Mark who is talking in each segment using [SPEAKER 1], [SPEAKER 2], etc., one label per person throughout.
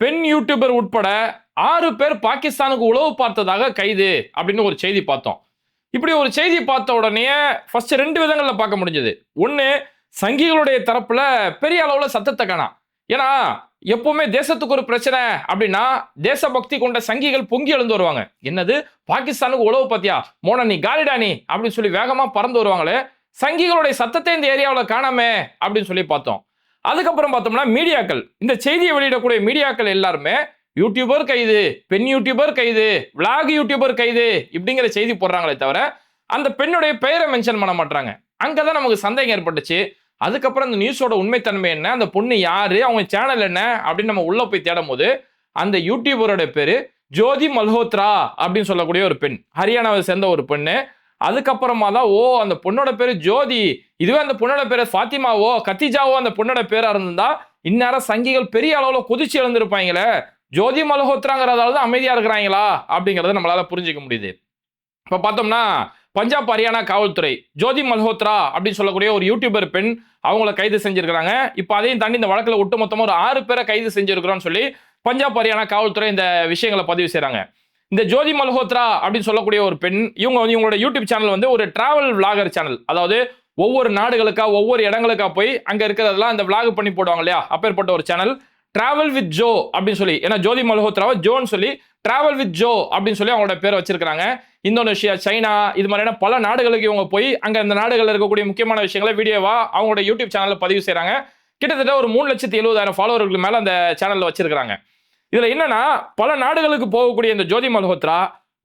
[SPEAKER 1] பெண் யூடியூபர் உட்பட ஆறு பேர் பாகிஸ்தானுக்கு உளவு பார்த்ததாக கைது அப்படின்னு ஒரு செய்தி பார்த்தோம். இப்படி ஒரு செய்தி பார்த்த உடனே ஃபர்ஸ்ட் ரெண்டு விதங்களில் பார்க்க முடிஞ்சது. ஒன்று சங்கிகளுடைய தரப்புல பெரிய அளவில் சத்தத்தை காணாம் ஏன்னா எப்பவுமே தேசத்துக்கு ஒரு பிரச்சனை அப்படின்னா தேசபக்தி கொண்ட சங்கிகள் பொங்கி எழுந்து வருவாங்க. என்னது? பாகிஸ்தானுக்கு உழவு பார்த்தியா? மோன நீ காலிடா நீ அப்படின்னு சொல்லி வேகமா பறந்து வருவாங்களே. சங்கிகளுடைய சத்தத்தை இந்த ஏரியாவில் காணாமே அப்படின்னு சொல்லி பார்த்தோம். அதுக்கப்புறம் பார்த்தோம்னா மீடியாக்கள். இந்த செய்தியை வெளியிடக்கூடிய மீடியாக்கள் எல்லாருமே யூடியூபர் கைது பெண் யூடியூபர் கைது விளாக் யூடியூபர் கைது இப்படிங்கிற செய்தி போடுறாங்களே தவிர அந்த பெண்ணுடைய பெயரை மென்ஷன் பண்ண மாட்டாங்க அங்கதான் நமக்கு சந்தேகம் ஏற்பட்டுச்சு. அதுக்கப்புறம் அந்த நியூஸோட உண்மைத்தன்மை என்ன அந்த பொண்ணு யாரு அவங்க சேனல் என்ன அப்படின்னு நம்ம உள்ள போய் தேடும் போது அந்த யூடியூபரோட பேரு ஜோதி மல்ஹோத்ரா அப்படின்னு சொல்லக்கூடிய ஒரு பெண். ஹரியானாவை சேர்ந்த ஒரு பெண்ணு. அதுக்கப்புறமா தான் ஓ அந்த பொண்ணோட பேர் ஜோதி இதுவே அந்த பொண்ணோட பேர் ஃபாத்திமாவோ கத்திஜாவோ அந்த பொண்ணோட பேராக இருந்திருந்தா இந்நேரம் சங்கிகள் பெரிய அளவில் குதிச்சு எழுந்திருப்பாங்களே ஜோதி மல்ஹோத்ராங்கிறதால தான் அமைதியாக இருக்கிறாங்களா அப்படிங்கிறத நம்மளால் புரிஞ்சுக்க முடியுது. இப்போ பார்த்தோம்னா பஞ்சாப் ஹரியானா காவல்துறை ஜோதி மல்ஹோத்ரா அப்படின்னு சொல்லக்கூடிய ஒரு யூடியூபர் பெண் அவங்கள கைது செஞ்சிருக்கிறாங்க. இப்போ அதையும் தாண்டி இந்த வழக்கில் ஒட்டுமொத்தமாக ஒரு ஆறு பேரை கைது செஞ்சிருக்கிறோம்னு சொல்லி பஞ்சாப் ஹரியானா காவல்துறை இந்த விஷயங்களை பதிவு செய்கிறாங்க இந்த ஜோதி மல்ஹோத்ரா அப்படின்னு சொல்லக்கூடிய ஒரு பெண் இவங்க வந்து இவங்களோட யூடியூப் சேனல் வந்து ஒரு டிராவல் விளாகர் சேனல் அதாவது ஒவ்வொரு நாடுகளுக்கா ஒவ்வொரு இடங்களுக்கா போய் அங்கே இருக்கிறதெல்லாம் அந்த விளாக் பண்ணி போடுவாங்க இல்லையா? அப்பேற்பட்ட ஒரு சேனல் டிராவல் வித் ஜோ அப்படின்னு சொல்லி ஏன்னா ஜோதி மல்ஹோத்ராவை ஜோன்னு சொல்லி டிராவல் வித் ஜோ அப்படின்னு சொல்லி அவங்களோட பேர் வச்சிருக்காங்க இந்தோனேஷியா சைனா இது மாதிரியான பல நாடுகளுக்கு இவங்க போய் அங்கே அந்த நாடுகளில் இருக்கக்கூடிய முக்கியமான விஷயங்களை வீடியோவா அவங்களோட யூடியூப் சேனலில் பதிவு செய்கிறாங்க கிட்டத்தட்ட ஒரு மூணு லட்சத்தி எழுபதாயிரம் ஃபாலோவர்களுக்கு மேலே அந்த சேனலில் வச்சிருக்காங்க இதுல என்னன்னா பல நாடுகளுக்கு போகக்கூடிய இந்த ஜோதி மல்ஹோத்ரா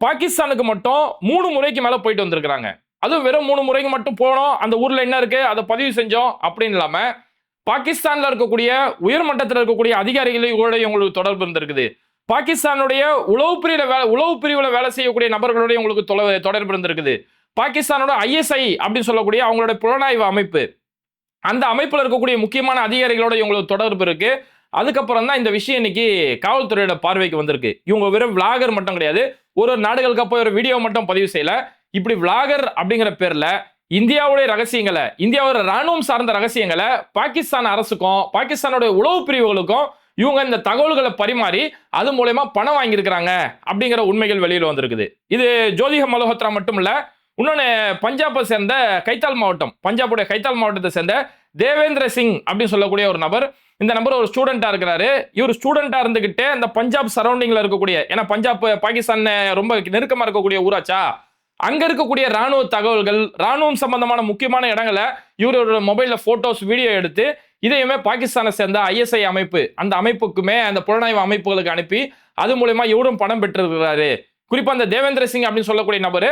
[SPEAKER 1] பாகிஸ்தானுக்கு மட்டும் மூணு முறைக்கு மேல போயிட்டு வந்திருக்கிறாங்க. அதுவும் வெறும் மூணு முறைக்கு மட்டும் போனோம் அந்த ஊர்ல என்ன இருக்கு அதை பதிவு செஞ்சோம் அப்படின்னு இல்லாம பாகிஸ்தான்ல இருக்கக்கூடிய உயர்மட்டத்தில் இருக்கக்கூடிய அதிகாரிகளோட உங்களுக்கு தொடர்பு இருந்திருக்குது. பாகிஸ்தானுடைய உளவு பிரிவில் வேலை உளவு பிரிவில் வேலை செய்யக்கூடிய நபர்களுடைய உங்களுக்கு தொடர்பு இருந்திருக்குது. பாகிஸ்தானோட ஐஎஸ்ஐ அப்படின்னு சொல்லக்கூடிய அவங்களோட புலனாய்வு அமைப்பு. அந்த அமைப்பில் இருக்கக்கூடிய முக்கியமான அதிகாரிகளோட இவங்களுக்கு தொடர்பு இருக்குது அதுக்கப்புறம் தான் இந்த விஷயம் இன்னைக்கு காவல்துறையோட பார்வைக்கு வந்திருக்கு. இவங்க வெறும் விளாகர் மட்டும் கிடையாது. ஒரு ஒரு நாடுகளுக்கு போய் ஒரு வீடியோ மட்டும் பதிவு செய்யல. இப்படி விளாகர் அப்படிங்கிற பேர்ல இந்தியாவுடைய ரகசியங்களை இந்தியாவோட ராணுவம் சார்ந்த ரகசியங்களை பாகிஸ்தான் அரசுக்கும் பாகிஸ்தானோட உளவு பிரிவுகளுக்கும் இவங்க இந்த தகவல்களை பரிமாறி அது மூலயமா பணம் வாங்கியிருக்கிறாங்க அப்படிங்கிற உண்மைகள் வெளியில் வந்திருக்குது. இது ஜோதிக மல்ஹோத்ரா மட்டும் இல்ல இன்னொன்று பஞ்சாபை சேர்ந்த கைத்தால் மாவட்டம் பஞ்சாபுடைய கைத்தால் மாவட்டத்தை சேர்ந்த தேவேந்திர சிங் அப்படின்னு சொல்லக்கூடிய ஒரு நபர் இந்த நம்பர் ஒரு ஸ்டூடெண்டா இருக்கிறாரு. இவர் ஸ்டூடெண்ட்டாக இருந்துகிட்டே இந்த பஞ்சாப் சரௌண்டிங்ல இருக்கக்கூடிய ஏன்னா பஞ்சாப் பாகிஸ்தான் ரொம்ப நெருக்கமாக இருக்கக்கூடிய ஊராச்சா? அங்கே இருக்கக்கூடிய ராணுவ தகவல்கள் ராணுவம் சம்பந்தமான முக்கியமான இடங்களை இவரோட மொபைலில் ஃபோட்டோஸ் வீடியோ எடுத்து இதையுமே பாகிஸ்தானை சேர்ந்த ஐஎஸ்ஐ அமைப்பு அந்த அமைப்புக்குமே அந்த புலனாய்வு அமைப்புகளுக்கு அனுப்பி அது மூலயமா இவரும் பணம் பெற்றிருக்கிறாரு. குறிப்பாக அந்த தேவேந்திர சிங் அப்படின்னு சொல்லக்கூடிய நபரு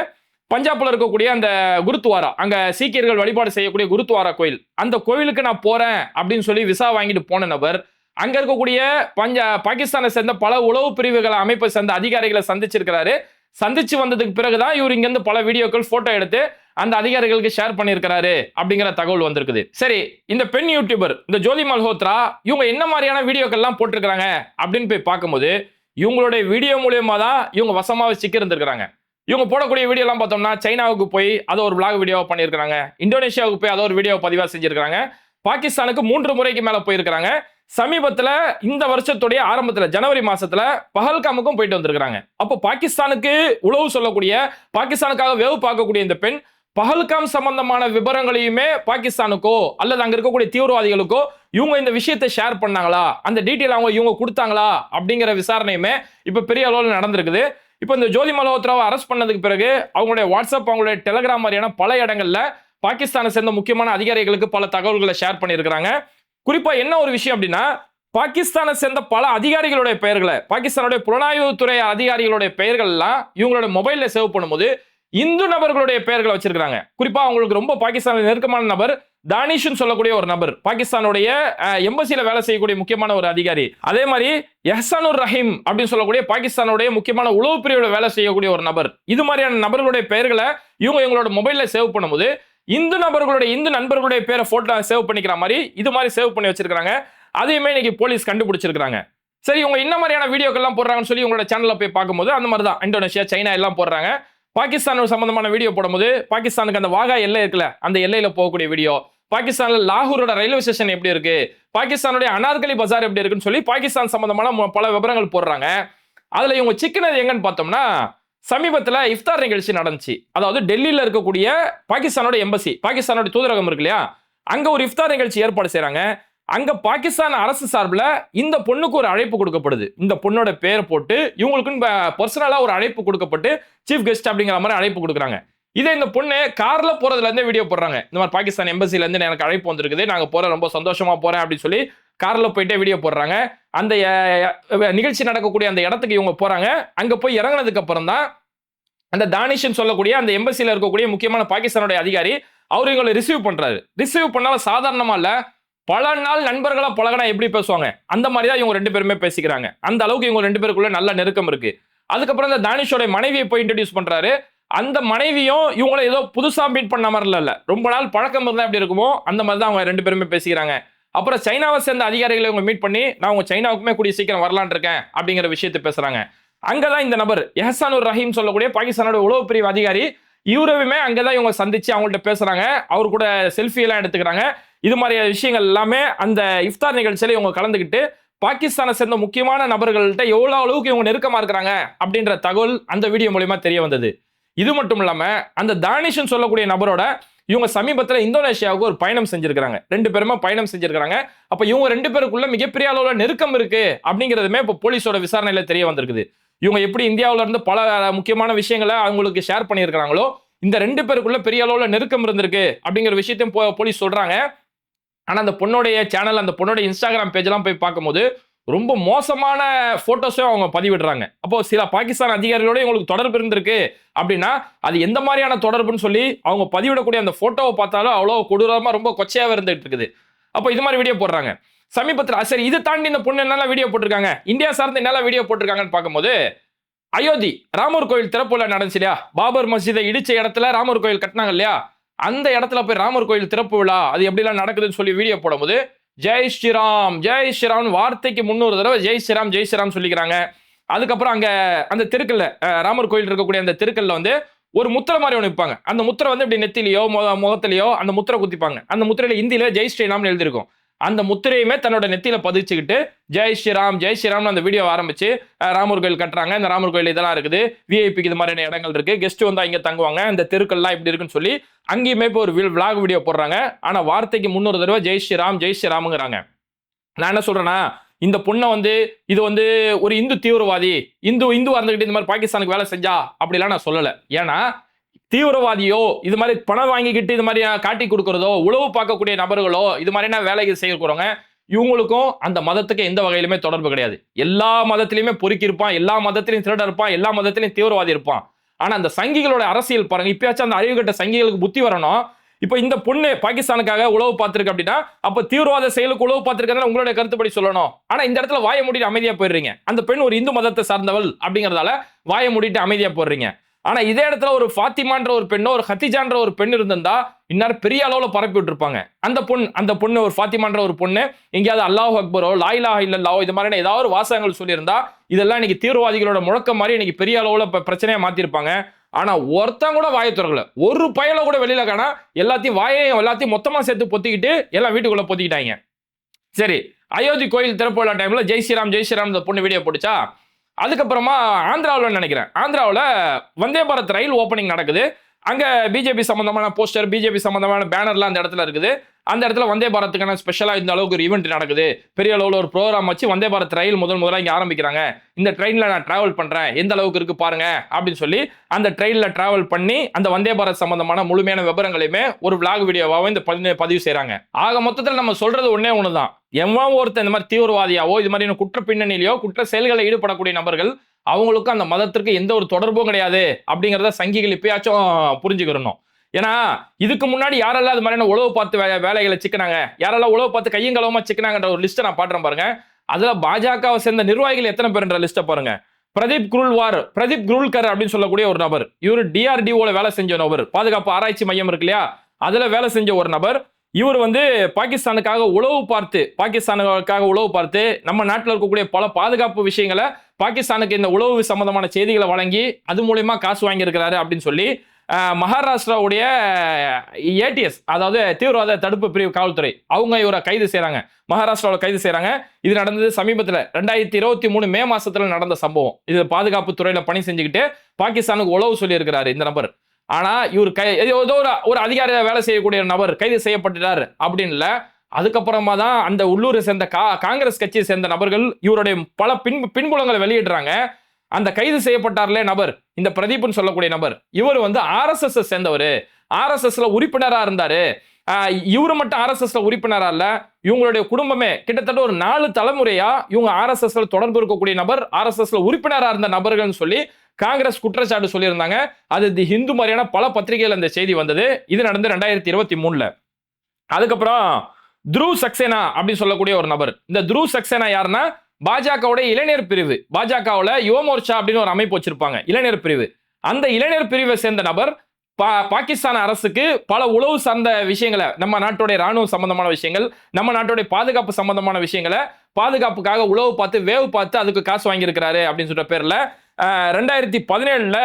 [SPEAKER 1] பஞ்சாப்ல இருக்கக்கூடிய அந்த குருத்வாரா அங்க சீக்கியர்கள் வழிபாடு செய்யக்கூடிய குருத்வாரா கோயில். அந்த கோயிலுக்கு நான் போறேன் அப்படின்னு சொல்லி விசா வாங்கிட்டு போன நபர் அங்க இருக்கக்கூடிய பஞ்சா பாகிஸ்தானை சேர்ந்த பல உளவு பிரிவுகளை அமைப்பை சேர்ந்த அதிகாரிகளை சந்திச்சிருக்கிறாரு. சந்திச்சு வந்ததுக்கு பிறகுதான் இவர் இங்கேருந்து பல வீடியோக்கள் போட்டோ எடுத்து அந்த அதிகாரிகளுக்கு ஷேர் பண்ணியிருக்கிறாரு அப்படிங்கிற தகவல் வந்திருக்குது. சரி இந்த பெண் யூடியூபர் இந்த ஜோதி மல்ஹோத்ரா இவங்க என்ன மாதிரியான வீடியோக்கள்லாம் போட்டிருக்கிறாங்க அப்படின்னு போய் பார்க்கும்போது இவங்களுடைய வீடியோ மூலியமா தான் இவங்க வசமாக சிக்கி இருந்திருக்கிறாங்க இவங்க போடக்கூடிய வீடியோலாம் பார்த்தோம்னா சைனாவுக்கு போய் அதை ஒரு விளாக் வீடியோவாக பண்ணியிருக்கிறாங்க. இந்தோனேஷியாவுக்கு போய் அதை ஒரு வீடியோ பதிவாக செஞ்சுருக்கிறாங்க. பாகிஸ்தானுக்கு மூன்று முறைக்கு மேலே போயிருக்கிறாங்க. சமீபத்தில் இந்த வருஷத்துடைய ஆரம்பத்தில் ஜனவரி மாசத்துல பஹல்காமுக்கும் போயிட்டு வந்திருக்கிறாங்க. அப்போ பாகிஸ்தானுக்கு உளவு சொல்லக்கூடிய பாகிஸ்தானுக்காக வேவு பார்க்கக்கூடிய இந்த பெண் பஹல்காம் சம்பந்தமான விவரங்களையுமே பாகிஸ்தானுக்கோ அல்லது அங்க இருக்கக்கூடிய தீவிரவாதிகளுக்கோ இவங்க இந்த விஷயத்தை ஷேர் பண்ணாங்களா? அந்த டீட்டெயில் அவங்க இவங்க கொடுத்தாங்களா? அப்படிங்கிற விசாரணையுமே இப்போ பெரிய அளவில் நடந்திருக்குது. இப்போ இந்த ஜோதி மல்ஹோத்ராவை அரெஸ்ட் பண்ணதுக்கு பிறகு அவங்களுடைய வாட்ஸ்அப் அவங்களுடைய டெலகிராம் மாதிரியான பல இடங்களில் பாகிஸ்தானை சேர்ந்த முக்கியமான அதிகாரிகளுக்கு பல தகவல்களை ஷேர் பண்ணியிருக்கிறாங்க. குறிப்பாக என்ன ஒரு விஷயம் அப்படின்னா பாகிஸ்தானை சேர்ந்த பல அதிகாரிகளுடைய பெயர்களை பாகிஸ்தானுடைய புலனாய்வுத்துறை அதிகாரிகளுடைய பெயர்கள் எல்லாம் இவங்களோட மொபைலில் சேவ் பண்ணும்போது இந்து நபர்களுடைய பெயர்களை வச்சிருக்காங்க குறிப்பாக அவங்களுக்கு ரொம்ப பாகிஸ்தானில் நெருக்கமான நபர் தானிஷ்னு சொல்லக்கூடிய ஒரு நபர் பாகிஸ்தானுடைய எம்பசியில வேலை செய்யக்கூடிய முக்கியமான ஒரு அதிகாரி. அதே மாதிரி எஹசானுர் ரஹீம் அப்படின்னு சொல்லக்கூடிய பாகிஸ்தானுடைய முக்கியமான உளவு பிரிவோட வேலை செய்யக்கூடிய ஒரு நபர். இது மாதிரியான நபர்களுடைய பெயர்களை இவங்க இவங்களோட மொபைல்ல சேவ் பண்ணும்போது இந்து நபர்களுடைய இந்து நண்பர்களுடைய பேரை போட்டோ சேவ் பண்ணிக்கிற மாதிரி இது மாதிரி சேவ் பண்ணி வச்சிருக்காங்க அதையுமே இன்னைக்கு போலீஸ் கண்டுபிடிச்சிருக்காங்க சரி இவங்க என்ன மாதிரியான வீடியோக்கெல்லாம் போடுறாங்கன்னு சொல்லி உங்களோட சேனலில் போய் பார்க்கும்போது அந்த மாதிரி தான் இந்தோனேஷியா சைனா எல்லாம் போடுறாங்க. பாகிஸ்தான் சம்பந்தமான வீடியோ போடும்போது பாகிஸ்தானுக்கு அந்த வாகா எல்லை இருக்குல்ல அந்த எல்லையில போகக்கூடிய வீடியோ பாகிஸ்தான்ல லாகூரோட ரயில்வே ஸ்டேஷன் எப்படி இருக்கு? பாகிஸ்தானுடைய அனார்கலி பஜார் எப்படி இருக்குன்னு சொல்லி பாகிஸ்தான் சம்பந்தமான பல விவரங்கள் போடுறாங்க. அதுல இவங்க சிக்கினது எங்கன்னு பார்த்தோம்னா சமீபத்தில் இஃப்தார் நிகழ்ச்சி நடந்துச்சு. அதாவது டெல்லியில் இருக்கக்கூடிய பாகிஸ்தானோட எம்பசி பாகிஸ்தானோட தூதரகம் இருக்கு இல்லையா? அங்கே ஒரு இஃப்தார் நிகழ்ச்சி ஏற்பாடு செய்கிறாங்க அங்க பாகிஸ்தான் அரசு சார்பில் இந்த பொண்ணுக்கு ஒரு அழைப்பு கொடுக்கப்படுது. இந்த பொண்ணோட பேர் போட்டு இவங்களுக்குன்னு பர்சனலா ஒரு அழைப்பு கொடுக்கப்பட்டு சீஃப் கெஸ்ட் அப்படிங்கிற மாதிரி அழைப்பு கொடுக்குறாங்க. இதே இந்த பொண்ணு கார்ல போறதுல இருந்தே வீடியோ போடுறாங்க. இந்த மாதிரி பாகிஸ்தான் எம்பசில இருந்து எனக்கு அழைப்பு வந்திருக்குது நாங்க போறோம் ரொம்ப சந்தோஷமா போறேன் அப்படின்னு சொல்லி கார்ல போயிட்டே வீடியோ போடுறாங்க. அந்த நிகழ்ச்சி நடக்கக்கூடிய அந்த இடத்துக்கு இவங்க போறாங்க. அங்க போய் இறங்கினதுக்கு அப்புறம் தான் அந்த தானிஷ்னு சொல்லக்கூடிய அந்த எம்பசியில் இருக்கக்கூடிய முக்கியமான பாகிஸ்தானுடைய அதிகாரி அவர் இவங்களை ரிசீவ் பண்றாரு. ரிசீவ் பண்ணாலும் சாதாரணமா இல்லை பல நாள் நண்பர்களாக பழகினா எப்படி பேசுவாங்க? அந்த மாதிரி தான் இவங்க ரெண்டு பேருமே பேசிக்கிறாங்க. அந்த அளவுக்கு இவங்க ரெண்டு பேருக்குள்ள நல்ல நெருக்கம் இருக்கு. அதுக்கப்புறம் இந்த தானிஷோட மனைவியை போய் இன்ட்ரடியூஸ் பண்றாரு. அந்த மனைவியும் இவங்கள ஏதோ புதுசா மீட் பண்ண மாதிரி இல்ல. ரொம்ப நாள் பழக்கம் இருந்தால் எப்படி இருக்குமோ அந்த மாதிரி தான் அவங்க ரெண்டு பேருமே பேசிக்கிறாங்க. அப்புறம் சைனாவை சேர்ந்த அதிகாரிகளை இவங்க மீட் பண்ணி நான் உங்க சைனாவுக்குமே கூடிய சீக்கிரம் வரலான் இருக்கேன் அப்படிங்கிற விஷயத்தை பேசுறாங்க. அங்கதான் இந்த நபர் எஹசானுர் ரஹீம் சொல்லக்கூடிய பாகிஸ்தானோட உளவு பிரிவு அதிகாரி இவருமே அங்கதான் இவங்க சந்திச்சு அவங்கள்ட்ட பேசுறாங்க. அவர் கூட செல்ஃபி எல்லாம் எடுத்துக்கிறாங்க. இது மாதிரி விஷயங்கள் எல்லாமே அந்த இஃப்தார் நிகழ்ச்சியில இவங்க கலந்துக்கிட்டு பாகிஸ்தானை சேர்ந்த முக்கியமான நபர்கள்ட்ட எவ்வளவு அளவுக்கு இவங்க நெருக்கமா இருக்கிறாங்க அப்படின்ற தகவல் அந்த வீடியோ மூலயமா தெரிய வந்தது. இது மட்டும் இல்லாம அந்த தானிஷ்னு சொல்லக்கூடிய நபரோட இவங்க சமீபத்தில் இந்தோனேஷியாவுக்கு ஒரு பயணம் செஞ்சிருக்காங்க ரெண்டு பேருமே பயணம் செஞ்சிருக்காங்க அப்ப இவங்க ரெண்டு பேருக்குள்ள மிகப்பெரிய அளவுல நெருக்கம் இருக்கு அப்படிங்கிறதுமே இப்போ போலீஸோட விசாரணையில தெரிய வந்திருக்குது. இவங்க எப்படி இந்தியாவில் இருந்து பல முக்கியமான விஷயங்களை அவங்களுக்கு ஷேர் பண்ணியிருக்கிறாங்களோ இந்த ரெண்டு பேருக்குள்ள பெரிய அளவில் நெருக்கம் இருந்திருக்கு அப்படிங்கிற விஷயத்தையும் போ- போலீஸ் சொல்கிறாங்க ஆனால் அந்த பொண்ணுடைய சேனல் அந்த பொண்ணுடைய இன்ஸ்டாகிராம் பேஜ்லாம் போய் பார்க்கும்போது ரொம்ப மோசமான ஃபோட்டோஸையும் அவங்க பதிவிடுறாங்க. அப்போ சில பாகிஸ்தான் அதிகாரிகளோட இவங்களுக்கு தொடர்பு இருந்திருக்கு அப்படின்னா அது எந்த மாதிரியான தொடர்புன்னு சொல்லி அவங்க பதிவிடக்கூடிய அந்த ஃபோட்டோவை பார்த்தாலும் அவ்வளோ கொடூரமாக ரொம்ப கொச்சையாக இருந்துகிட்டு இருக்குது. அப்போ இது மாதிரி வீடியோ போடுறாங்க. சமீபத்தில் சரி இது தாண்டி இந்த பொண்ணு என்னெல்லாம் வீடியோ போட்டிருக்காங்க? இந்தியா சார்ந்து என்னெல்லாம் வீடியோ போட்டிருக்காங்கன்னு பார்க்கும்போது அயோத்தி ராமர் கோயில் திறப்புல நடந்துச்சு இல்லையா? பாபர் மஸ்ஜிதை இடிச்ச இடத்துல ராமர் கோயில் கட்டினாங்க இல்லையா? அந்த இடத்துல போய் ராமர் கோயில் திறப்பு விழா அது எப்படிலாம் நடக்குதுன்னு சொல்லி வீடியோ போடும்போது ஜெய் ஸ்ரீராம் ஜெய் ஸ்ரீராம் வார்த்தைக்கு முன்னூறு தடவை ஜெய் ஸ்ரீராம் ஜெய் ஸ்ரீராம் சொல்லிக்கிறாங்க. அதுக்கப்புறம் அங்க அந்த தெருக்கல்ல ராமர் கோயில் இருக்கக்கூடிய அந்த தெருக்கல்ல வந்து ஒரு முத்திரை மாதிரி ஒன்று வைப்பாங்க. அந்த முத்திரை வந்து இப்படி நெத்திலையோ முக முகத்திலையோ அந்த முத்திரை குத்திப்பாங்க. அந்த முத்திரையில இந்தியில ஜெய் ஸ்ரீராம்னு எழுதிருக்கும் அந்த முத்திரையுமே தன்னோட நெத்தியில பதிச்சுக்கிட்டு ஜெய் ஸ்ரீராம் ஜெய் ஸ்ரீராம்னு அந்த வீடியோ ஆரம்பிச்சு ராமர் கோயில் கட்டுறாங்க. இந்த ராமர் கோயில் இதெல்லாம் இருக்குது. விஐபிக்கு இது மாதிரியான இடங்கள் இருக்கு. கெஸ்ட் வந்தா இங்க தங்குவாங்க. இந்த தெருக்கள்லாம் இப்படி இருக்குன்னு சொல்லி அங்கேயுமே இப்போ ஒரு விளாக் வீடியோ போடுறாங்க. ஆனா வார்த்தைக்கு முன்னூறு தடவை ஜெய் ஸ்ரீராம் ஜெய் ஸ்ரீராமுங்கிறாங்க. நான் என்ன சொல்றேன்னா இந்த பொண்ணை வந்து இது வந்து ஒரு இந்து தீவிரவாதி இந்து இந்து வந்துகிட்டு இந்த மாதிரி பாகிஸ்தானுக்கு வேலை செஞ்சா அப்படிலாம் நான் சொல்லலை. ஏன்னா தீவிரவாதியோ இது மாதிரி பணம் வாங்கிக்கிட்டு இது மாதிரி காட்டி கொடுக்கறதோ உளவு பார்க்கக்கூடிய நபர்களோ இது மாதிரியான வேலைகள் செய்யக்கூடங்க இவங்களுக்கும் அந்த மதத்துக்கு எந்த வகையிலுமே தொடர்பு கிடையாது. எல்லா மதத்திலையுமே பொறுக்கி இருப்பான் எல்லா மதத்திலையும் திருட இருப்பான் எல்லா மதத்திலையும் தீவிரவாதி இருப்பான். ஆனால் அந்த சங்கிகளோட அரசியல் பாருங்க இப்பயாச்சும் அந்த அறிவுகட்ட சங்கிகளுக்கு புத்தி வரணும். இப்போ இந்த பொண்ணு பாகிஸ்தானுக்காக உழவு பார்த்துருக்கு அப்படின்னா அப்போ தீவிரவாத செயலுக்கு உழவு பார்த்திருக்கிறதா உங்களுடைய கருத்துப்படி சொல்லணும். ஆனால் இந்த இடத்துல வாயை மூடிட்டு அமைதியாக போயிடுறீங்க. அந்த பெண் ஒரு இந்து மதத்தை சார்ந்தவள் அப்படிங்கிறதால வாயை மூடிட்டு அமைதியாக போடுறீங்க ஆனா இதே இடத்துல ஒரு ஃபாத்திமான்ற ஒரு பெண்ணோ ஒரு ஹத்திஜான்ற ஒரு பெண் இருந்திருந்தா இந்நேரம் பெரிய அளவுல பரப்பி விட்டுருப்பாங்க. அந்த பொண்ணு அந்த பொண்ணு ஒரு ஃபாத்திமான்ற ஒரு பொண்ணு எங்கேயாவது அல்லாஹ் அக்பரோ லாயிலா இல்லல்லாவோ இது மாதிரியான ஏதாவது ஒரு வாசகங்கள் சொல்லியிருந்தா இதெல்லாம் இன்னைக்கு தீவிரவாதிகளோட முழக்கம் மாதிரி இன்னைக்கு பெரிய அளவுல இப்ப பிரச்சனையா மாத்திருப்பாங்க. ஆனா ஒருத்தன் கூட வாயை திறக்கல. ஒரு பயல கூட வெளியில காணா எல்லாத்தையும் வாயையும் எல்லாத்தையும் மொத்தமா சேர்த்து பொத்திக்கிட்டு எல்லாம் வீட்டுக்குள்ள பொத்திக்கிட்டாங்க. சரி அயோத்தி கோயில் திறப்பு விழா டைம்ல ஜெய் ஸ்ரீராம் ஜெய் ஸ்ரீராம் இந்த பொண்ணு வீடியோ போட்டுச்சா? அதுக்கப்புறமா ஆந்திராவில் நினைக்கிறேன். ஆந்திராவில் வந்தே பாரத் ரயில் ஓப்பனிங் நடக்குது. அங்கே பிஜேபி சம்மந்தமான போஸ்டர் பிஜேபி சம்மந்தமான பேனர்லாம் அந்த இடத்துல இருக்குது. அந்த இடத்துல வந்தே பாரத்துக்கான ஸ்பெஷலாக இந்த அளவுக்கு ஒரு ஈவெண்ட் நடக்குது. பெரிய அளவில் ஒரு ப்ரோக்ராம் வச்சு வந்தே பாரத் ரயில் முதல் முதலாக இங்கே ஆரம்பிக்கிறாங்க. இந்த ட்ரெயினில் நான் ட்ராவல் பண்ணுறேன் எந்த அளவுக்கு இருக்குது பாருங்க அப்படின்னு சொல்லி அந்த ட்ரெயினில் ட்ராவல் பண்ணி அந்த வந்தே பாரத் சம்மந்தமான முழுமையான விவரங்களையுமே ஒரு விளாக் வீடியோவாகவும் இந்த பதிவு பதிவு செய்கிறாங்க ஆக மொத்தத்தில் நம்ம சொல்கிறது ஒன்றே ஒன்று தான் எவ்வளோ ஒருத்தன் இந்த மாதிரி தீவிரவாதியாவோ இது மாதிரி குற்ற பின்னணியிலையோ குற்ற செயல்களை ஈடுபடக்கூடிய நபர்கள் அவங்களுக்கும் அந்த மதத்திற்கு எந்த ஒரு தொடர்பும் கிடையாது அப்படிங்கிறத சங்கிகள் இப்பயாச்சும் புரிஞ்சுக்கிறணும் ஏன்னா இதுக்கு முன்னாடி யாரெல்லாம் அது மாதிரியான உழவு பார்த்து வே- வேலைகளை சிக்கினாங்க யாரெல்லாம் உழவு பார்த்து கையும் சிக்கினாங்கன்ற ஒரு லிஸ்ட்டை நான் பாடுறேன் பாருங்க. அதுல பாஜகவை சேர்ந்த நிர்வாகிகள் எத்தனை பேர்ன்ற லிஸ்ட்டை பாருங்க. பிரதீப் குருல்வார் பிரதீப் குருல்கர் அப்படின்னு சொல்லக்கூடிய ஒரு நபர் இவர் டிஆர்டிஓல வேலை செஞ்ச நபர் பாதுகாப்பு ஆராய்ச்சி மையம் இருக்கு இல்லையா? அதுல வேலை செஞ்ச ஒரு நபர். இவர் வந்து பாகிஸ்தானுக்காக உளவு பார்த்து பாகிஸ்தானுக்காக உளவு பார்த்து நம்ம நாட்டில் இருக்கக்கூடிய பல பாதுகாப்பு விஷயங்களை பாகிஸ்தானுக்கு இந்த உளவு சம்பந்தமான செய்திகளை வழங்கி அது மூலயமா காசு வாங்கியிருக்கிறாரு அப்படின்னு சொல்லி மகாராஷ்டிராவுடைய ஏடிஎஸ் அதாவது தீவிரவாத தடுப்பு பிரிவு காவல்துறை அவங்க இவரை கைது செய்கிறாங்க மகாராஷ்டிராவில் கைது செய்கிறாங்க இது நடந்தது சமீபத்தில் ரெண்டாயிரத்தி இருபத்தி மூணு மே மாதத்தில் நடந்த சம்பவம். இது பாதுகாப்பு துறையில் பணி செஞ்சுக்கிட்டு பாகிஸ்தானுக்கு உளவு சொல்லியிருக்கிறாரு இந்த நபர். ஆனால் இவர் கை ஏதோ ஒரு ஒரு அதிகாரியாக வேலை செய்யக்கூடிய நபர் கைது செய்யப்பட்டுட்டார் அப்படின்னு அதுக்கப்புறமா தான் அந்த உள்ளூரை சேர்ந்த கா காங்கிரஸ் கட்சியை சேர்ந்த நபர்கள் இவருடைய பல பின் பின்புலங்களை வெளியிடுறாங்க. அந்த கைது செய்யப்பட்டார்லே நபர் இந்த பிரதீப்னு சொல்லக்கூடிய நபர். இவர் வந்து ஆர்எஸ்எஸ் சேர்ந்தவர். ஆர்எஸ்எஸ்ல உறுப்பினராக இருந்தார். இவர் இவரு மட்டும் ஆர்எஸ்எஸ்ல உறுப்பினராக இல்லை இவங்களுடைய குடும்பமே கிட்டத்தட்ட ஒரு நாலு தலைமுறையா இவங்க ஆர்எஸ்எஸ்ல தொடர்பு இருக்கக்கூடிய நபர் ஆர்எஸ்எஸ்ல உறுப்பினராக இருந்த நபர்கள்னு சொல்லி காங்கிரஸ் குற்றச்சாட்டு சொல்லியிருந்தாங்க. அது தி ஹிந்து மாதிரியான பல பத்திரிகைகள் அந்த செய்தி வந்தது. இது நடந்து ரெண்டாயிரத்தி இருபத்தி மூணுல. அதுக்கப்புறம் த்ரூ சக்சேனா அப்படின்னு சொல்லக்கூடிய ஒரு நபர். இந்த த்ரூ சக்சேனா யாருன்னா பாஜகவுடைய இளைஞர் பிரிவு. பாஜகவில் யுவமோர்ச்சா அப்படின்னு ஒரு அமைப்பு வச்சிருப்பாங்க இளைஞர் பிரிவு. அந்த இளைஞர் பிரிவை சேர்ந்த நபர் பா பாகிஸ்தான் அரசுக்கு பல உளவு சார்ந்த விஷயங்களை நம்ம நாட்டுடைய ராணுவ சம்பந்தமான விஷயங்கள் நம்ம நாட்டுடைய பாதுகாப்பு சம்பந்தமான விஷயங்களை பாதுகாப்புக்காக உளவு பார்த்து வேவு பார்த்து அதுக்கு காசு வாங்கியிருக்கிறாரு அப்படின்னு சொல்ற பேர்ல ரெண்டாயிரத்தி பதினேழுல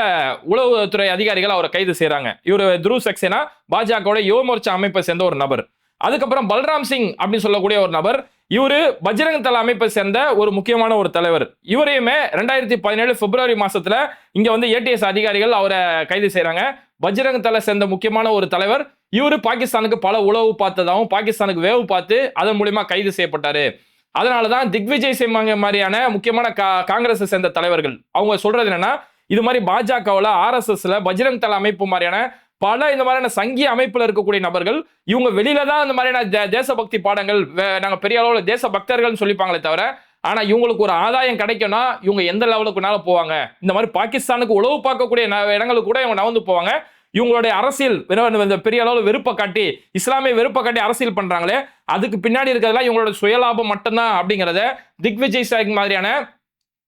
[SPEAKER 1] உளவுத்துறை அதிகாரிகள் அவரை கைது செய்கிறாங்க இவர் துரு சக்சேனா பாஜகவோட யுவமோர்ச்சா அமைப்பை சேர்ந்த ஒரு நபர். அதுக்கப்புறம் பல்ராம் சிங் அப்படின்னு சொல்லக்கூடிய ஒரு நபர். இவரு பஜ்ரங் தள அமைப்பை சேர்ந்த ஒரு முக்கியமான ஒரு தலைவர். இவரையுமே ரெண்டாயிரத்தி பதினேழு பிப்ரவரி மாசத்துல இங்க வந்து ஏடிஎஸ் அதிகாரிகள் அவரை கைது செய்யறாங்க பஜ்ரங் தலை சேர்ந்த முக்கியமான ஒரு தலைவர். இவரு பாகிஸ்தானுக்கு பல உளவு பார்த்ததாகவும் பாகிஸ்தானுக்கு வேவு பார்த்து அதன் மூலியமா கைது செய்யப்பட்டாரு. அதனாலதான் திக்விஜய் சிங் மாதிரியான முக்கியமான கா- காங்கிரஸை சேர்ந்த தலைவர்கள். அவங்க சொல்றது என்னன்னா இது மாதிரி பாஜகவில் ஆர்எஸ்எஸ்ல பஜ்ரங் தள அமைப்பு மாதிரியான பல இந்த மாதிரியான சங்கிய அமைப்பில் இருக்கக்கூடிய நபர்கள் இவங்க வெளியில தான் இந்த மாதிரியான தேசபக்தி பாடங்கள் வே- பெரிய அளவில் தேச பக்தர்கள்னு சொல்லிப்பாங்களே தவிர ஆனா இவங்களுக்கு ஒரு ஆதாயம் கிடைக்கும்னா இவங்க எந்த லெவலுக்குனால போவாங்க. இந்த மாதிரி பாகிஸ்தானுக்கு உளவு பார்க்கக்கூடிய ந- இடங்களுக்கு கூட இவங்க நவந்து போவாங்க. இவங்களுடைய அரசியல் இந்த பெரிய அளவில் வெறுப்பை காட்டி இஸ்லாமிய வெறுப்பை காட்டி அரசியல் பண்றாங்களே அதுக்கு பின்னாடி இருக்கிறதெல்லாம் இவங்களோட சுயலாபம் மட்டும்தான் அப்படிங்கிறத திக்விஜய் சாய்க்கு மாதிரியான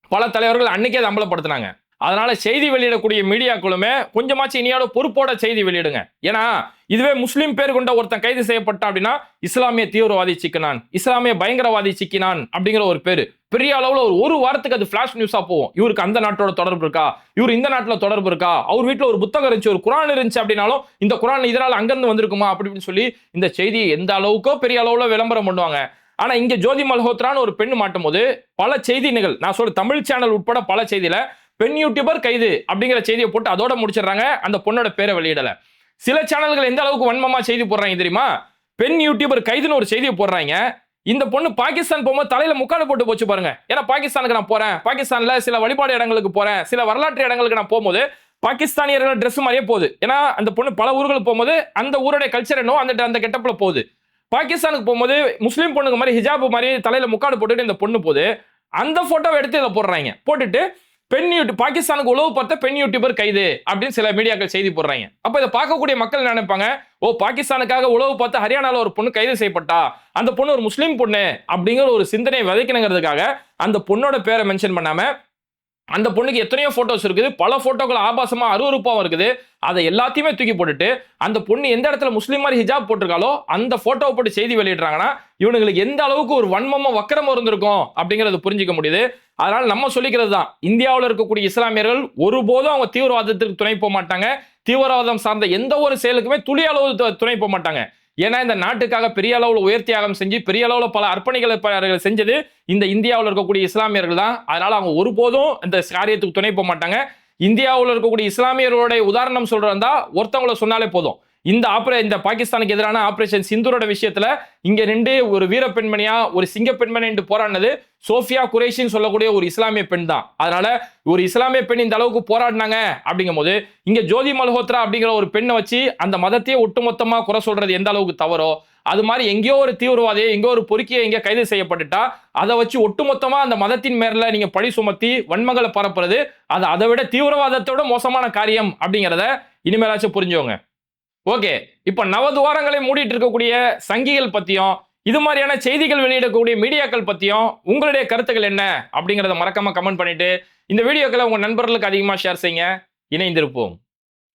[SPEAKER 1] பல தலைவர்கள் அன்னைக்கே அதை அம்பலப்படுத்தினாங்க. அதனால செய்தி வெளியிடக்கூடிய மீடியாக்களுமே கொஞ்சமாச்சும் இனியாவது பொறுப்போட செய்தி வெளியிடுங்க. ஏன்னா இதுவே முஸ்லீம் பேர் கொண்ட ஒருத்தன் கைது செய்யப்பட்டான் அப்படின்னா இஸ்லாமிய தீவிரவாதி சிக்கினான் இஸ்லாமிய பயங்கரவாதி சிக்கினான் அப்படிங்கிற ஒரு பேர். பெரிய அளவுல ஒரு ஒரு வாரத்துக்கு அது ஃபிளாஷ் நியூஸா போகும். இவருக்கு அந்த நாட்டோட தொடர்பு இருக்கா? இவர் இந்த நாட்டுல தொடர்பு இருக்கா? அவர் வீட்டுல ஒரு புத்தகம் இருந்துச்சு ஒரு குரான் இருந்துச்சு அப்படின்னாலும் இந்த குரான் இதனால அங்கிருந்து வந்திருக்குமா அப்படின்னு சொல்லி இந்த செய்தி எந்த அளவுக்கோ பெரிய அளவுல விளம்பரம் பண்ணுவாங்க. ஆனா இங்க ஜோதி மல்ஹோத்ரான்னு ஒரு பெண் மாட்டும் போது பல செய்திகள் நான் சொல்ற தமிழ் சேனல் உட்பட பல செய்தியில பெண் யூடியூபர் கைது அப்படிங்கிற செய்தியை போட்டு அதோட முடிச்சிடுறாங்க. அந்த பொண்ணோட பேரை வெளியிடல. சில சேனல்கள் எந்த அளவுக்கு வன்மமா செய்தி போடுறாங்க தெரியுமா? பெண் யூடியூபர் கைதுன்னு ஒரு செய்தியை போடுறாங்க. இந்த பொண்ணு பாகிஸ்தான் போகும்போது தலையில முக்காடு போட்டு போச்சு பாருங்க. ஏன்னா பாகிஸ்தானுக்கு நான் போறேன். பாகிஸ்தான்ல சில வழிபாடு இடங்களுக்கு போறேன். சில வரலாற்று இடங்களுக்கு நான் போகும்போது பாகிஸ்தானியர்கள் ட்ரெஸ் மாதிரியே போகுது. ஏன்னா அந்த பொண்ணு பல ஊர்களுக்கு போகும்போது அந்த ஊருடைய கல்ச்சர் என்னோ அந்த அந்த கெட்டப்பில் போகுது. பாகிஸ்தானுக்கு போகும்போது முஸ்லீம் பொண்ணுங்க மாதிரி ஹிஜாப் மாதிரி தலையில முக்காடு போட்டுட்டு இந்த பொண்ணு போகுது. அந்த போட்டோவை எடுத்து இதை போடுறாங்க. போட்டுட்டு பெண் யூடியூப் பாகிஸ்தானுக்கு உளவு பார்த்த பெண் யூடியூபர் கைது அப்படின்னு சில மீடியாக்கள் செய்தி போடுறாங்க. அப்ப இதை பார்க்கக்கூடிய மக்கள் நினைப்பாங்க? ஓ பாகிஸ்தானுக்காக உளவு பார்த்து ஹரியானால ஒரு பொண்ணு கைது செய்யப்பட்டா? அந்த பொண்ணு ஒரு முஸ்லீம் பொண்ணு அப்படிங்கிற ஒரு சிந்தனை விதைக்கணுங்கிறதுக்காக அந்த பொண்ணோட பேரை மென்ஷன் பண்ணாம அந்த பொண்ணுக்கு எத்தனையோ ஃபோட்டோஸ் இருக்குது. பல ஃபோட்டோக்கள் ஆபாசமாக அருவறுப்பாகவும் இருக்குது. அதை எல்லாத்தையுமே தூக்கி போட்டுட்டு அந்த பொண்ணு எந்த இடத்துல முஸ்லீம் மாதிரி ஹிஜாப் போட்டிருக்காலோ அந்த ஃபோட்டோவை போட்டு செய்தி வெளியிடுறாங்கன்னா இவனுங்களுக்கு எந்த அளவுக்கு ஒரு வன்மமோ வக்கரமோ இருந்திருக்கும் அப்படிங்கிறத புரிஞ்சிக்க முடியுது. அதனால நம்ம சொல்லிக்கிறது தான். இந்தியாவில் இருக்கக்கூடிய இஸ்லாமியர்கள் ஒருபோதும் அவங்க தீவிரவாதத்திற்கு துணை போக மாட்டாங்க. தீவிரவாதம் சார்ந்த எந்த ஒரு செயலுக்குமே துளி அளவு துணை போக மாட்டாங்க. ஏன்னா இந்த நாட்டுக்காக பெரிய அளவில் உயர் தியாகம் செஞ்சு பெரிய அளவில் பல அர்ப்பணிகளை செஞ்சது இந்த இந்தியாவில் இருக்கக்கூடிய இஸ்லாமியர்கள் தான். அதனால அவங்க ஒருபோதும் இந்த காரியத்துக்கு துணை போக மாட்டாங்க. இந்தியாவில் இருக்கக்கூடிய இஸ்லாமியர்களுடைய உதாரணம் சொல்றதா ஒருத்தவங்கள சொன்னாலே போதும். இந்த ஆப்ரே இந்த பாகிஸ்தானுக்கு எதிரான ஆபரேஷன் சிந்தூரோட விஷயத்துல இங்க ரெண்டு ஒரு வீர பெண்மணியா ஒரு சிங்க பெண்மணி போராடினது சோஃபியா குரேஷின்னு சொல்லக்கூடிய ஒரு இஸ்லாமிய பெண் தான். அதனால ஒரு இஸ்லாமிய பெண் இந்த அளவுக்கு போராடினாங்க அப்படிங்கும்போது இங்க ஜோதி மல்ஹோத்ரா அப்படிங்கிற ஒரு பெண்ணை வச்சு அந்த மதத்தையே ஒட்டுமொத்தமா குறை சொல்றது எந்த அளவுக்கு தவறோ அது மாதிரி எங்கேயோ ஒரு தீவிரவாதியை எங்கேயோ ஒரு பொறுக்கியை எங்கேயோ கைது செய்யப்பட்டுட்டா அதை வச்சு ஒட்டுமொத்தமாக அந்த மதத்தின் மேல நீங்க பழி சுமத்தி வன்மங்களை பரப்புறது அது அதை விட தீவிரவாதத்தோட மோசமான காரியம் அப்படிங்கிறத இனிமேலாச்சும் புரிஞ்சவங்க ஓகே. இப்போ நவதுவாரங்களை மூடிட்டு இருக்கக்கூடிய சங்கிகள் பற்றியும் இது மாதிரியான செய்திகள் வெளியிடக்கூடிய மீடியாக்கள் பற்றியும் உங்களுடைய கருத்துக்கள் என்ன அப்படிங்கிறத மறக்காமல் கமெண்ட் பண்ணிவிட்டு இந்த வீடியோக்களை உங்கள் நண்பர்களுக்கு அதிகமாக ஷேர் செய்யுங்க. இணைந்திருப்போம்.